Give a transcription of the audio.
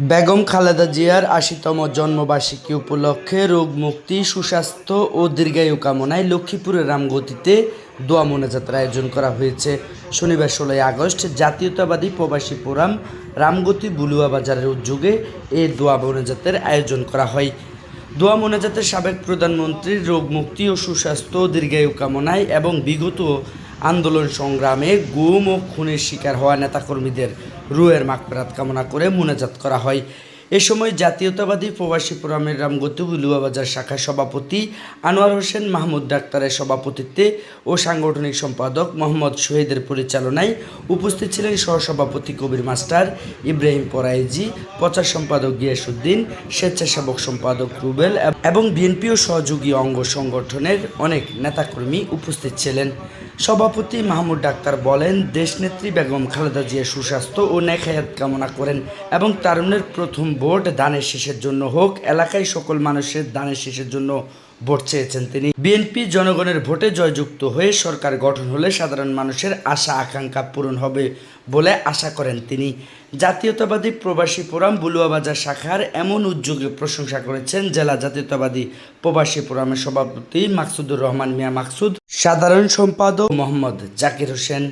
বেগম খালেদা জিয়ার আশিতম জন্মবার্ষিকী উপলক্ষে রোগ মুক্তি সুস্বাস্থ্য ও দীর্ঘায়ু কামনায় লক্ষ্মীপুরের রামগতিতে দোয়া মোনাজাতের আয়োজন করা হয়েছে। শনিবার ষোলোই আগস্ট জাতীয়তাবাদী প্রবাসী ফোরাম রামগতি বুলুয়া বাজারের উদ্যোগে এ দোয়া মোনাজাতের আয়োজন করা হয়। দোয়া মোনাজাতের সাবেক প্রধানমন্ত্রীর রোগ মুক্তি ও সুস্বাস্থ্য দীর্ঘায়ু কামনায় এবং বিগত আন্দোলন সংগ্রামে গুম ও খুনের শিকার হওয়া নেতাকর্মীদের রুয়ের মাগফেরাত কামনা করে মোনাজাত করা হয়। এ সময় জাতীয়তাবাদী প্রবাসী ফোরামের রামগতি বুলুয়াবাজার শাখার সভাপতি আনোয়ার হোসেন মাহমুদ ডাক্তারের সভাপতিত্বে ও সাংগঠনিক সম্পাদক মোহাম্মদ শহীদের পরিচালনায় উপস্থিত ছিলেন সহসভাপতি কবির মাস্টার ইব্রাহিম পরাইজি, প্রচার সম্পাদক গিয়াসুদ্দিন স্বেচ্ছাসেবক সম্পাদক রুবেল এবং বিএনপি ও সহযোগী অঙ্গ সংগঠনের অনেক নেতাকর্মী উপস্থিত ছিলেন। সভাপতি মাহমুদ ডাক্তার বলেন, দেশনেত্রী বেগম খালেদা জিয়া সুস্বাস্থ্য ও নেখায়াত কামনা করেন এবং তারুণের প্রথম ভোট দানের শেষের জন্য হোক, এলাকায় সকল মানুষের দানের শেষের জন্য ভোট চেয়েছেন তিনি। বিএনপি জনগণের ভোটে জয়যুক্ত হয়ে সরকার গঠন হলে সাধারণ মানুষের আশা আকাঙ্ক্ষা পূরণ হবে বলে আশা করেন তিনি। জাতীয়তাবাদী প্রবাসী ফোরাম বুলুয়াবাজার শাখার এমন উদ্যোগে প্রশংসা করেছেন জেলা জাতীয়তাবাদী প্রবাসী ফোরামের সভাপতি মাকসুদুর রহমান মিয়া মাকসুদ। সাধারণ সম্পাদক মোহাম্মদ জাকির হোসেন।